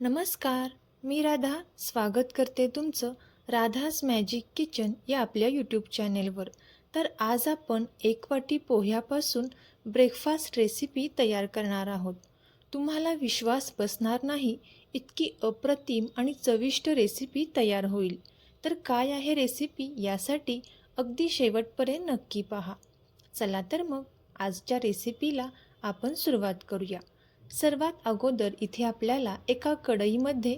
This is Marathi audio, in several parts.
नमस्कार मी राधा. स्वागत करते तुमचं राधाज मॅजिक किचन या आपल्या यूट्यूब चॅनेलवर तर आज आपण एक वाटी पोह्यापासून ब्रेकफास्ट रेसिपी तयार करणार आहोत. तुम्हाला विश्वास बसणार नाही इतकी अप्रतिम आणि चविष्ट रेसिपी तयार होईल. तर काय आहे रेसिपी यासाठी अगदी शेवटपर्यंत नक्की पहा. चला तर मग आजच्या रेसिपीला आपण सुरुवात करूया. सर्वात अगोदर इथे आपल्याला एका कढईमध्ये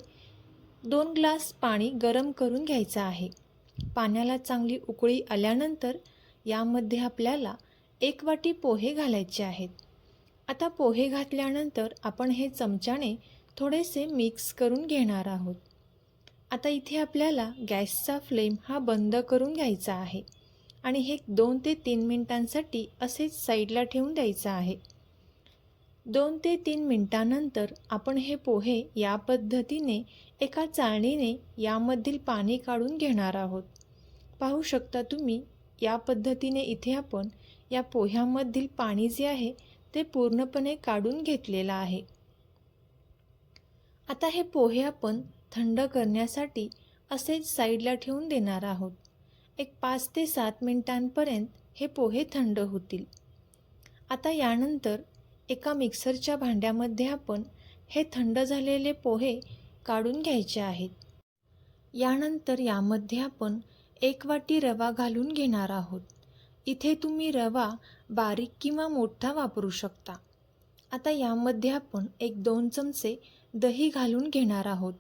दोन ग्लास पाणी गरम करून घ्यायचं आहे. पाण्याला चांगली उकळी आल्यानंतर यामध्ये आपल्याला एक वाटी पोहे घालायचे आहेत. आता पोहे घातल्यानंतर आपण हे चमच्याने थोडेसे मिक्स करून घेणार आहोत. आता इथे आपल्याला गॅसचा फ्लेम हा बंद करून घ्यायचा आहे आणि हे दोन ते तीन मिनटांसाठी असेच साईडला ठेवून द्यायचं आहे. दोन ते तीन मिनटानंतर आपण हे पोहे या पद्धतीने एका चाळणीने यामधील पाणी काढून घेणार आहोत. पाहू शकता तुम्ही या पद्धतीने इथे आपण या पोह्यामधील पाणी जे आहे ते पूर्णपणे काढून घेतलेलं आहे. आता हे पोहे आपण थंड करण्यासाठी असेच साईडला ठेवून देणार आहोत. एक पाच ते सात मिनिटांपर्यंत हे पोहे थंड होतील. आता यानंतर एका मिक्सरच्या भांड्यामध्ये आपण हे थंड झालेले पोहे काढून घ्यायचे आहेत. यानंतर यामध्ये आपण एक वाटी रवा घालून घेणार आहोत. इथे तुम्ही रवा बारीक किंवा मोठा वापरू शकता. आता यामध्ये आपण एक दोन चमचे दही घालून घेणार आहोत.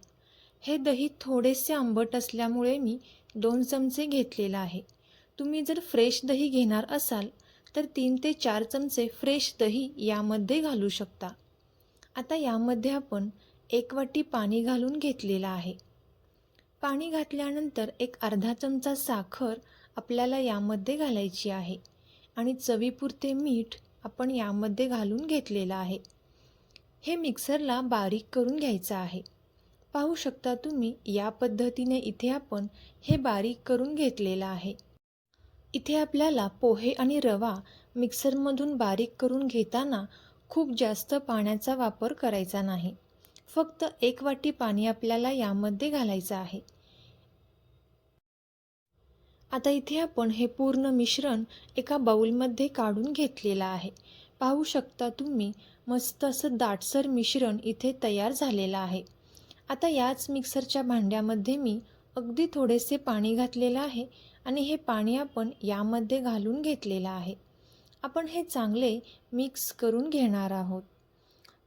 हे दही थोडेसे आंबट असल्यामुळे मी दोन चमचे घेतलेलं आहे. तुम्ही जर फ्रेश दही घेणार असाल तर तीन ते चार चमचे फ्रेश दही यामध्ये घालू शकता. आता यामध्ये आपण एक वाटी पाणी घालून घेतलेलं आहे. पाणी घातल्यानंतर एक अर्धा चमचा साखर आपल्याला यामध्ये घालायची आहे आणि चवीपुरते मीठ आपण यामध्ये घालून घेतलेलं आहे. हे मिक्सरला बारीक करून घ्यायचं आहे. पाहू शकता तुम्ही या पद्धतीने इथे आपण हे बारीक करून घेतलेलं आहे. इथे आपल्याला पोहे आणि रवा मिक्सरमधून बारीक करून घेताना खूप जास्त पाण्याचा वापर करायचा नाही. फक्त एक वाटी पाणी आपल्याला यामध्ये घालायचं आहे. आता इथे आपण हे पूर्ण मिश्रण एका बाऊलमध्ये काढून घेतलेलं आहे. पाहू शकता तुम्ही मस्त असं दाटसर मिश्रण इथे तयार झालेलं आहे. आता याच मिक्सरच्या भांड्यामध्ये मी अगदी थोडेसे पाणी घातलेलं आहे आणि हे पाणी आपण यामध्ये घालून घेतलेलं आहे. आपण हे चांगले मिक्स करून घेणार आहोत.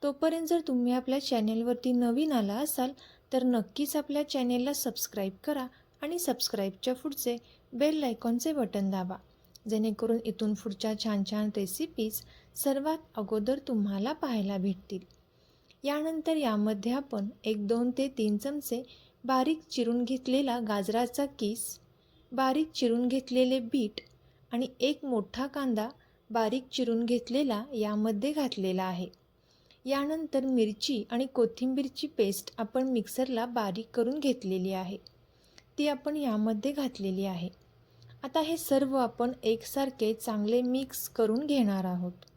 तोपर्यंत जर तुम्ही आपल्या चॅनेलवरती नवीन आला असाल तर नक्कीच आपल्या चॅनेलला सबस्क्राईब करा आणि सबस्क्राईबच्या पुढचे बेल लायकॉनचे बटन दाबा. जेणेकरून इथून पुढच्या छान छान रेसिपीज सर्वात अगोदर तुम्हाला पाहायला भेटतील. यानंतर यामध्ये आपण एक दोन ते तीन चमचे बारीक चिरून घेतलेला गाजराचा किस बारीक चिरून घेतलेले बीट आणि एक मोठा कांदा बारीक चिरून घेतलेला यामध्ये घातलेला आहे. यानंतर मिरची आणि कोथिंबीरची पेस्ट आपण मिक्सरला बारीक करून घेतलेली आहे. ती आपण यामध्ये घातलेली आहे. आता हे सर्व आपण एकसारखे चांगले मिक्स करून घेणार आहोत.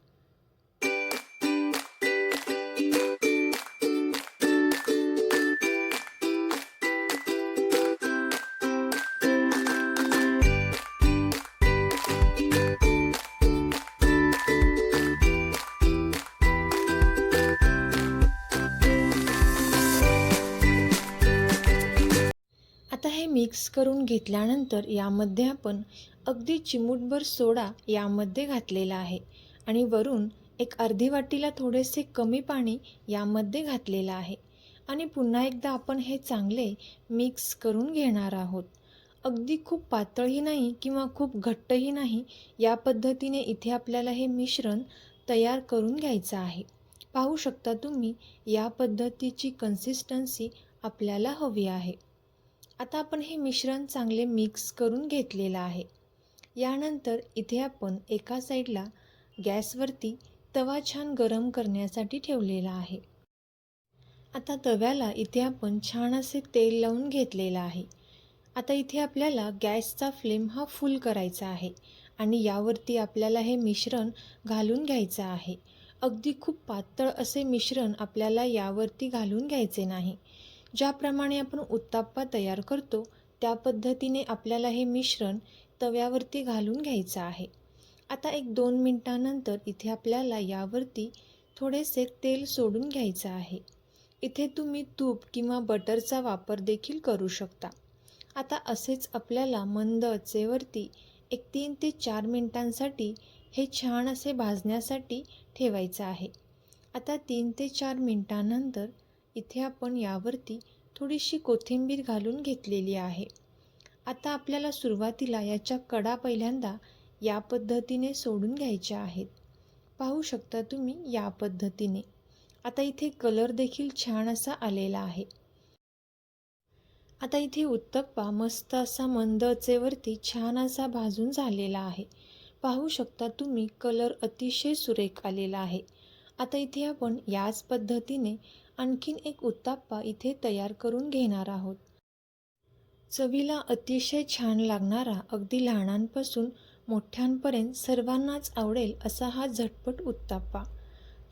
मिक्स करून घेतल्यानंतर यामध्ये आपण अगदी चिमूटभर सोडा यामध्ये घातलेला आहे. आणि वरून एक अर्धी वाटीला थोडेसे कमी पाणी यामध्ये घातलेलं आहे. आणि पुन्हा एकदा आपण हे चांगले मिक्स करून घेणार आहोत. अगदी खूप पातळही नाही किंवा खूप घट्टही नाही या पद्धतीने इथे आपल्याला हे मिश्रण तयार करून घ्यायचं आहे. पाहू शकता तुम्ही या पद्धतीची कन्सिस्टन्सी आपल्याला हवी आहे. आता आपण हे मिश्रण चांगले मिक्स करून घेतलेलं आहे. यानंतर इथे आपण एका साईडला गॅसवरती तवा छान गरम करण्यासाठी ठेवलेला आहे. आता तव्याला इथे आपण छान असे तेल लावून घेतलेलं आहे. आता इथे आपल्याला गॅसचा फ्लेम हा फुल करायचा आहे आणि यावरती आपल्याला हे मिश्रण घालून घ्यायचं आहे. अगदी खूप पातळ असे मिश्रण आपल्याला यावरती घालून घ्यायचे नाही. ज्याप्रमाणे आपण उत्ताप्पा तयार करतो त्या पद्धतीने आपल्याला हे मिश्रण तव्यावरती घालून घ्यायचं आहे. आता एक दोन मिनटानंतर इथे आपल्याला यावरती थोडेसे तेल सोडून घ्यायचं आहे. इथे तुम्ही तूप किंवा बटरचा वापर देखील करू शकता. आता असेच आपल्याला मंद अचेवरती एक तीन ते चार मिनटांसाठी हे छान असे भाजण्यासाठी ठेवायचं आहे. आता तीन ते चार मिनटानंतर इथे आपण यावरती थोडीशी कोथिंबीर घालून घेतलेली आहे. आता आपल्याला सुरुवातीला याच्या कडा पहिल्यांदा या पद्धतीने सोडून घ्यायच्या आहेत. पाहू शकता तुम्ही या पद्धतीने. आता इथे कलर देखील छान असा आलेला आहे. आता इथे उत्तप्पा मस्त असा मंद आचेवरती छान असा भाजून झालेला आहे. पाहू शकता तुम्ही कलर अतिशय सुरेख आलेला आहे. आता इथे आपण याच पद्धतीने आणखीन एक उत्ताप्पा इथे तयार करून घेणार आहोत. चवीला अतिशय छान लागणारा अगदी लहानांपासून मोठ्यांपर्यंत सर्वांनाच आवडेल असा हा झटपट उत्ताप्पा.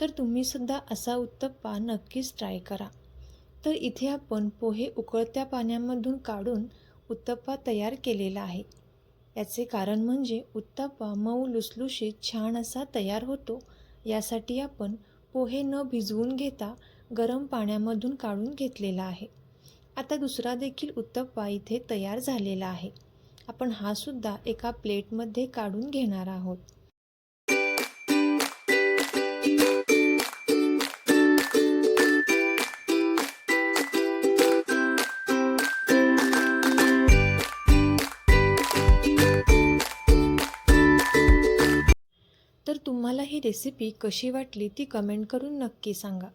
तर तुम्हीसुद्धा असा उत्तप्पा नक्कीच ट्राय करा. तर इथे आपण पोहे उकळत्या पाण्यामधून काढून उत्तप्पा तयार केलेला आहे. याचे कारण म्हणजे उत्तप्पा मऊ लुसलुशीत छान असा तयार होतो. यासाठी आपण पोहे न भिजवून घेता गरम पाण्यामधून काढून घेतलेला आहे. आता दुसरा देखील उत्तप्पा इथे तयार झालेला आहे. आपण हा सुद्धा एका प्लेटमध्ये काढून घेणार आहोत. तर तुम्हाला ही रेसिपी कशी वाटली ती कमेंट करून नक्की सांगा.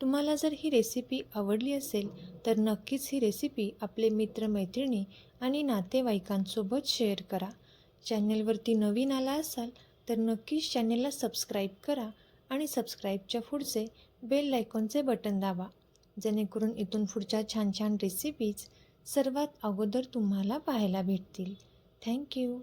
तुम्हाला जर ही रेसिपी आवडली असेल तर नक्कीच ही रेसिपी आपले मित्रमैत्रिणी आणि नातेवाईकांसोबत शेअर करा. चॅनेलवरती नवीन आला असाल तर नक्कीच चॅनेलला सबस्क्राईब करा आणि सबस्क्राईबच्या पुढचे बेल लायकॉनचे बटन दाबा. जेणेकरून इथून पुढच्या छान छान रेसिपीज सर्वात अगोदर तुम्हाला पाहायला भेटतील. थँक्यू